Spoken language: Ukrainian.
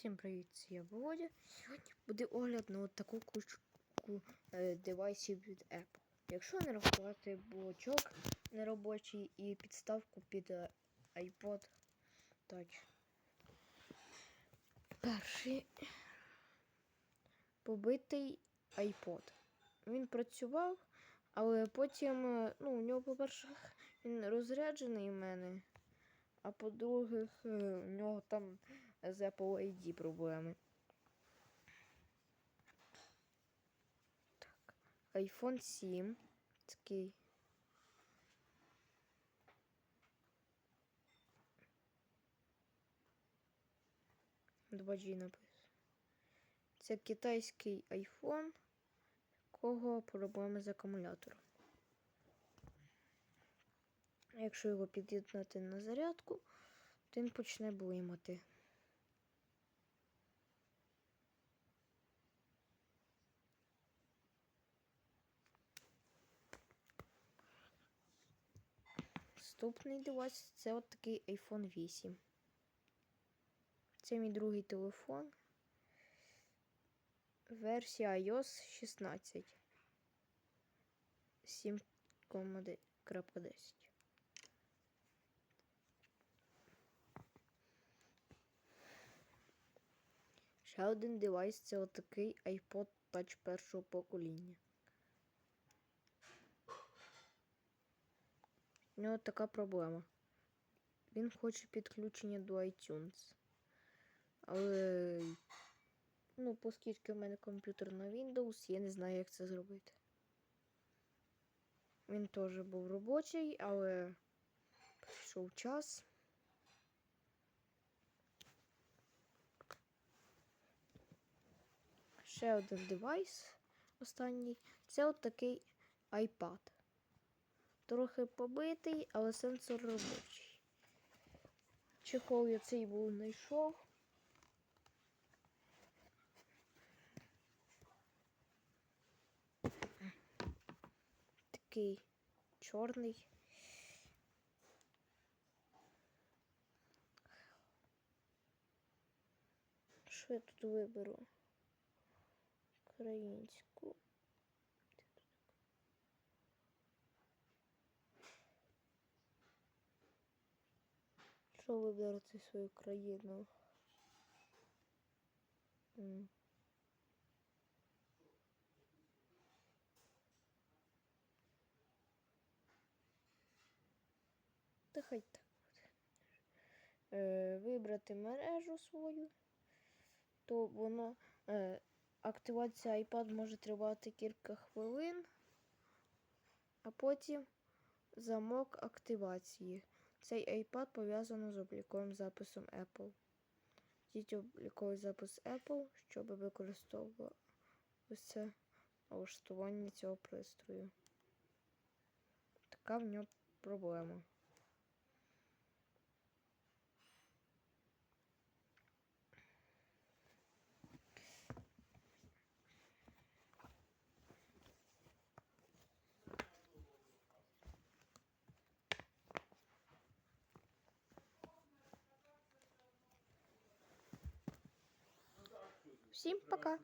Всім привіт, я Володя. Сьогодні буде огляд на таку кучку е, девайсів від Apple. Якщо не рахувати блочок неробочий і підставку під е, iPod Touch. Перший побитий iPod. Він працював, але потім, е, ну, у нього, по-перше, він розряджений в мене. А по-друге, у нього там з Apple ID проблеми. Так. iPhone 7. Такий. Два G написано. Це китайський iPhone, кого проблеми з акумулятором. Якщо його під'єднати на зарядку, то він почне блимати. Наступний девайс це от такий iPhone 8. Це мій другий телефон. Версія iOS 16. 7.10. Ще один девайс це отакий iPod Touch першого покоління. У нього така проблема. Він хоче підключення до iTunes. Але, ну, оскільки в мене комп'ютер на Windows, я не знаю, як це зробити. Він теж був робочий, але прийшов час. Ще один девайс останній. Це от такий iPad. Трохи побитий, але сенсор робочий. Чехол я цей був знайшов. Такий чорний. Що я тут виберу? Українську. Що вибрати свою країну? Та хай так буде. Е, вибрати мережу свою, то воно е, активація iPad може тривати кілька хвилин, а потім замок активації. Цей iPad пов'язано з обліковим записом Apple. Діть обліковий запис Apple, щоб використовувалося налаштування цього пристрою. Така в нього проблема. Всім пока!